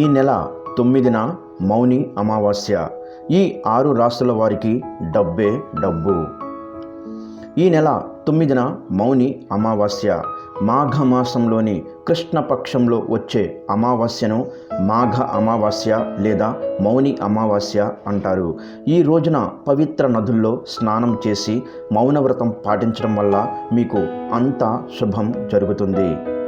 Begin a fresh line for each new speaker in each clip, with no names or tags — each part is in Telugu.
ఈ నెల తొమ్మిదిన మౌని అమావాస్య. ఈ ఆరు రాసుల వారికి డబ్బే డబ్బు. ఈ నెల తొమ్మిదిన మౌని అమావాస్య. మాఘమాసంలోని కృష్ణపక్షంలో వచ్చే అమావాస్యను మాఘ అమావాస్య లేదా మౌని అమావాస్య అంటారు. ఈ రోజున పవిత్ర నదుల్లో స్నానం చేసి మౌనవ్రతం పాటించడం వల్ల మీకు అంతా శుభం జరుగుతుంది.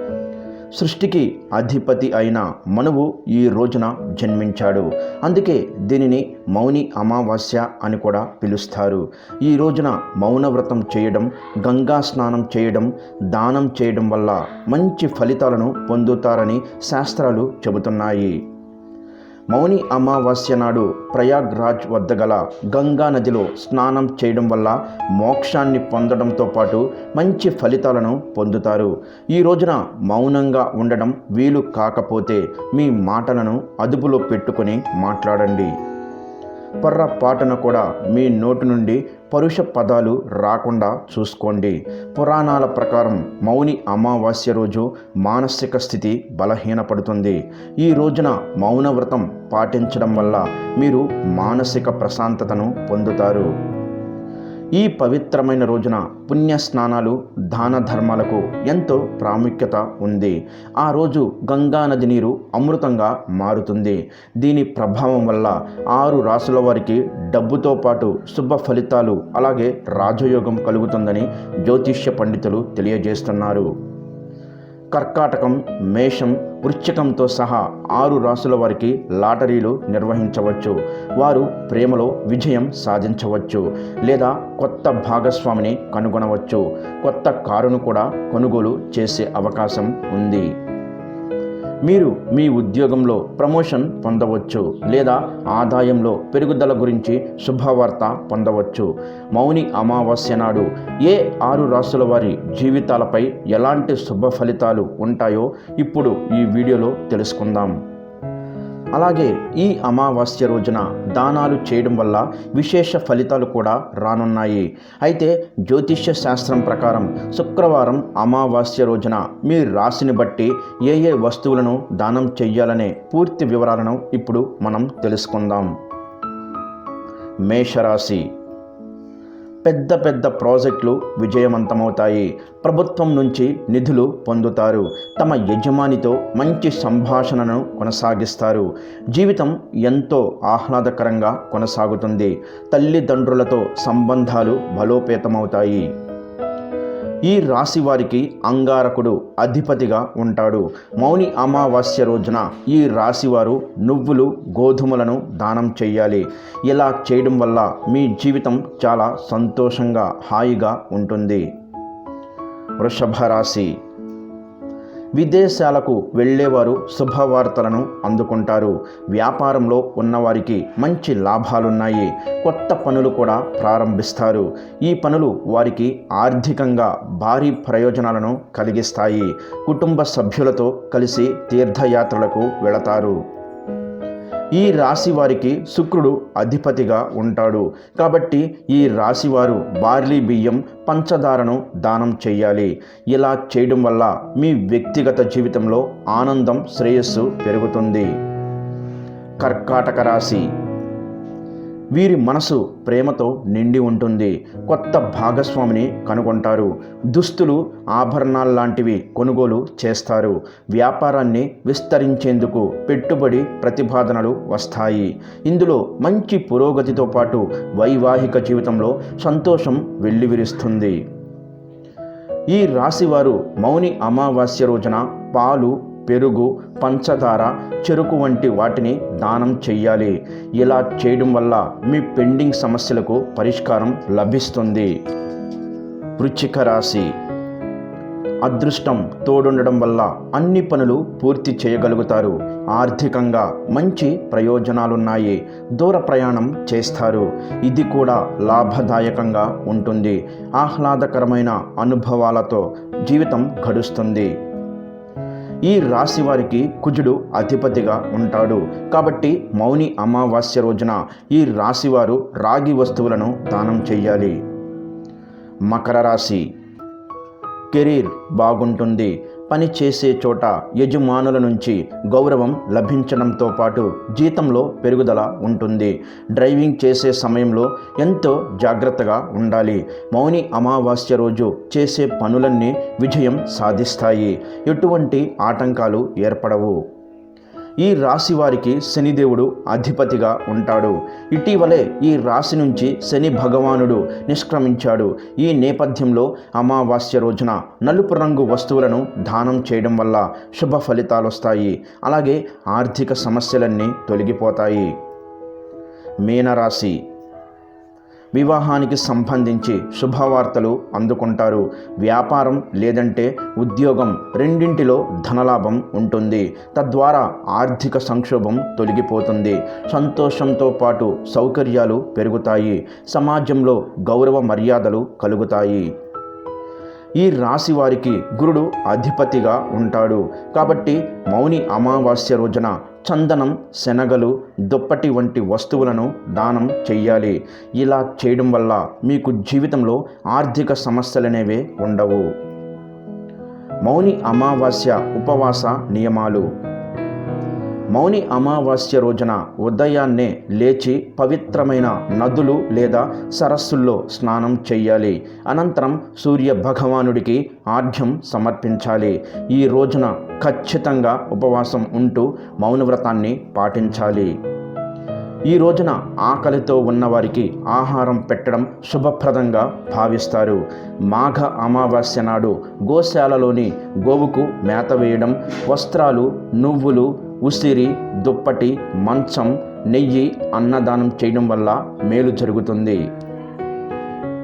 సృష్టికి అధిపతి అయిన మనువు ఈ రోజున జన్మించాడు. అందుకే దీనిని మౌని అమావాస్య అని కూడా పిలుస్తారు. ఈ రోజున మౌన వ్రతం చేయడం గంగా స్నానం చేయడం దానం చేయడం వల్ల మంచి ఫలితాలను పొందుతారని శాస్త్రాలు చెబుతున్నాయి. మౌని అమావాస్య నాడు ప్రయాగ్రాజ్ వద్ద గల గంగా నదిలో స్నానం చేయడం వల్ల మోక్షాన్ని పొందడంతో పాటు మంచి ఫలితాలను పొందుతారు. ఈ రోజున మౌనంగా ఉండడం వీలు కాకపోతే మీ మాటలను అదుపులో పెట్టుకొని మాట్లాడండి. పొర్రపాటున కూడా మీ నోటి నుండి పరుష పదాలు రాకుండా చూసుకోండి. పురాణాల ప్రకారం మౌని అమావాస్య రోజు మానసిక స్థితి బలహీనపడుతుంది. ఈ రోజున మౌనవ్రతం పాటించడం వల్ల మీరు మానసిక ప్రశాంతతను పొందుతారు. ఈ పవిత్రమైన రోజున పుణ్య స్నానాలు దాన ధర్మాలకు ఎంతో ప్రాముఖ్యత ఉంది. ఆ రోజు గంగా నది నీరు అమృతంగా మారుతుంది. దీని ప్రభావం వల్ల ఆరు రాసుల వారికి డబ్బుతో పాటు శుభ ఫలితాలు అలాగే రాజయోగం కలుగుతుందని జ్యోతిష్య పండితులు తెలియజేస్తున్నారు. కర్కాటకం మేషం వృశ్చికంతో సహా ఆరు రాసుల వారికి లాటరీలు నిర్వహించవచ్చు. వారు ప్రేమలో విజయం సాధించవచ్చు లేదా కొత్త భాగస్వామిని కనుగొనవచ్చు. కొత్త కారును కూడా కొనుగోలు చేసే అవకాశం ఉంది. మీరు మీ ఉద్యోగంలో ప్రమోషన్ పొందవచ్చు లేదా ఆదాయంలో పెరుగుదల గురించి శుభవార్త పొందవచ్చు. మౌని అమావాస్య నాడు ఏ ఆరు రాసుల వారి జీవితాలపై ఎలాంటి శుభ ఫలితాలు ఉంటాయో ఇప్పుడు ఈ వీడియోలో తెలుసుకుందాం. అలాగే ఈ అమావాస్య రోజున దానాలు చేయడం వల్ల విశేష ఫలితాలు కూడా రానున్నాయి. అయితే జ్యోతిష్య శాస్త్రం ప్రకారం శుక్రవారం అమావాస్య రోజున మీ రాశిని బట్టి ఏ ఏ వస్తువులను దానం చెయ్యాలనే పూర్తి వివరాలను ఇప్పుడు మనం తెలుసుకుందాం. మేషరాశి పెద్ద పెద్ద ప్రాజెక్టులు విజయవంతమవుతాయి. ప్రభుత్వం నుంచి నిధులు పొందుతారు. తమ యజమానితో మంచి సంభాషణను కొనసాగిస్తారు. జీవితం ఎంతో ఆహ్లాదకరంగా కొనసాగుతుంది. తల్లిదండ్రులతో సంబంధాలు బలోపేతమవుతాయి. ఈ రాశి వారికి అంగారకుడు అధిపతిగా ఉంటాడు. మౌని అమావాస్య రోజున ఈ రాశివారు నువ్వులు గోధుమలను దానం చేయాలి. ఇలా చేయడం వల్ల మీ జీవితం చాలా సంతోషంగా హాయిగా ఉంటుంది. వృషభ రాశి విదేశాలకు వెళ్ళేవారు శుభవార్తలను అందుకుంటారు. వ్యాపారంలో ఉన్నవారికి మంచి లాభాలున్నాయి. కొత్త పనులు కూడా ప్రారంభిస్తారు. ఈ పనులు వారికి ఆర్థికంగా భారీ ప్రయోజనాలను కలిగిస్తాయి. కుటుంబ సభ్యులతో కలిసి తీర్థయాత్రలకు వెళతారు. ఈ రాశి వారికి శుక్రుడు అధిపతిగా ఉంటాడు. కాబట్టి ఈ రాశి వారు బార్లీ బియ్యం పంచదారను దానం చేయాలి. ఇలా చేయడం వల్ల మీ వ్యక్తిగత జీవితంలో ఆనందం శ్రేయస్సు పెరుగుతుంది. కర్కాటక రాశి వీరి మనసు ప్రేమతో నిండి ఉంటుంది. కొత్త భాగస్వామిని కనుగొంటారు. దుస్తులు ఆభరణాలు లాంటివి కొనుగోలు చేస్తారు. వ్యాపారాన్ని విస్తరించేందుకు పెట్టుబడి ప్రతిపాదనలు వస్తాయి. ఇందులో మంచి పురోగతితో పాటు వైవాహిక జీవితంలో సంతోషం వెల్లివిరుస్తుంది. ఈ రాశివారు మౌని అమావాస్య రోజున పాలు పెరుగు పంచదార చెరుకు వంటి వాటిని దానం చెయ్యాలి. ఇలా చేయడం వల్ల మీ పెండింగ్ సమస్యలకు పరిష్కారం లభిస్తుంది. వృచ్చిక రాశి. అదృష్టం తోడుండడం వల్ల అన్ని పనులు పూర్తి చేయగలుగుతారు. ఆర్థికంగా మంచి ప్రయోజనాలున్నాయి. దూర ప్రయాణం చేస్తారు. ఇది కూడా లాభదాయకంగా ఉంటుంది. ఆహ్లాదకరమైన అనుభవాలతో జీవితం గడుస్తుంది. ఈ రాశి వారికి కుజుడు అధిపతిగా ఉంటాడు. కాబట్టి మౌని అమావాస్య రోజున ఈ రాశివారు రాగి వస్తువులను దానం చేయాలి. మకర రాశి కెరీర్ బాగుంటుంది. పని చేసే చోట యజమానుల నుంచి గౌరవం లభించడంతో పాటు జీతంలో పెరుగుదల ఉంటుంది. డ్రైవింగ్ చేసే సమయంలో ఎంతో జాగ్రత్తగా ఉండాలి. మౌని అమావాస్య రోజు చేసే పనులన్నీ విజయం సాధిస్తాయి. ఎటువంటి ఆటంకాలు ఏర్పడవు. ఈ రాశి వారికి శనిదేవుడు అధిపతిగా ఉంటాడు. ఇటీవలే ఈ రాశి నుంచి శని భగవానుడు నిష్క్రమించాడు. ఈ నేపథ్యంలో అమావాస్య రోజున నలుపు రంగు వస్తువులను దానం చేయడం వల్ల శుభ ఫలితాలు వస్తాయి. అలాగే ఆర్థిక సమస్యలన్నీ తొలగిపోతాయి. మీనరాశి వివాహానికి సంబంధించి శుభవార్తలు అందుకుంటారు. వ్యాపారం లేదంటే ఉద్యోగం రెండింటిలో ధనలాభం ఉంటుంది. తద్వారా ఆర్థిక సంక్షోభం తొలగిపోతుంది. సంతోషంతో పాటు సౌకర్యాలు పెరుగుతాయి. సమాజంలో గౌరవ మర్యాదలు కలుగుతాయి. ఈ రాశి వారికి గురుడు అధిపతిగా ఉంటాడు. కాబట్టి మౌని అమావాస్య రోజున చందనం శనగలు దుప్పటి వంటి వస్తువులను దానం చెయ్యాలి. ఇలా చేయడం వల్ల మీకు జీవితంలో ఆర్థిక సమస్యలనేవే ఉండవు. మౌని అమావాస్య ఉపవాస నియమాలు. మౌని అమావాస్య రోజున ఉదయాన్నే లేచి పవిత్రమైన నదులు లేదా సరస్సుల్లో స్నానం చేయాలి అనంతరం సూర్య భగవానుడికి ఆఢ్యం సమర్పించాలి. ఈ రోజున ఖచ్చితంగా ఉపవాసం ఉంటూ మౌనవ్రతాన్ని పాటించాలి. ఈ రోజున ఆకలితో ఉన్నవారికి ఆహారం పెట్టడం శుభప్రదంగా భావిస్తారు. మాఘ అమావాస్య నాడు గోశాలలోని గోవుకు మేత వేయడం వస్త్రాలు నువ్వులు ఉసిరి దుప్పటి మంచం నెయ్యి అన్నదానం చేయడం వల్ల మేలు జరుగుతుంది.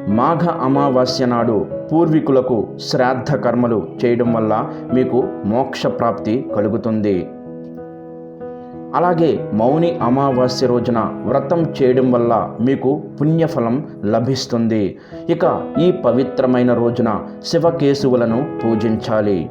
మాఘ అమావాస్య నాడు పూర్వీకులకు శ్రాద్ధ కర్మలు చేయడం వల్ల మీకు మోక్ష ప్రాప్తి కలుగుతుంది. అలాగే మౌని అమావాస్య రోజున వ్రతం చేయడం వల్ల మీకు పుణ్యఫలం లభిస్తుంది. ఇక ఈ పవిత్రమైన రోజున శివకేశువులను పూజించాలి.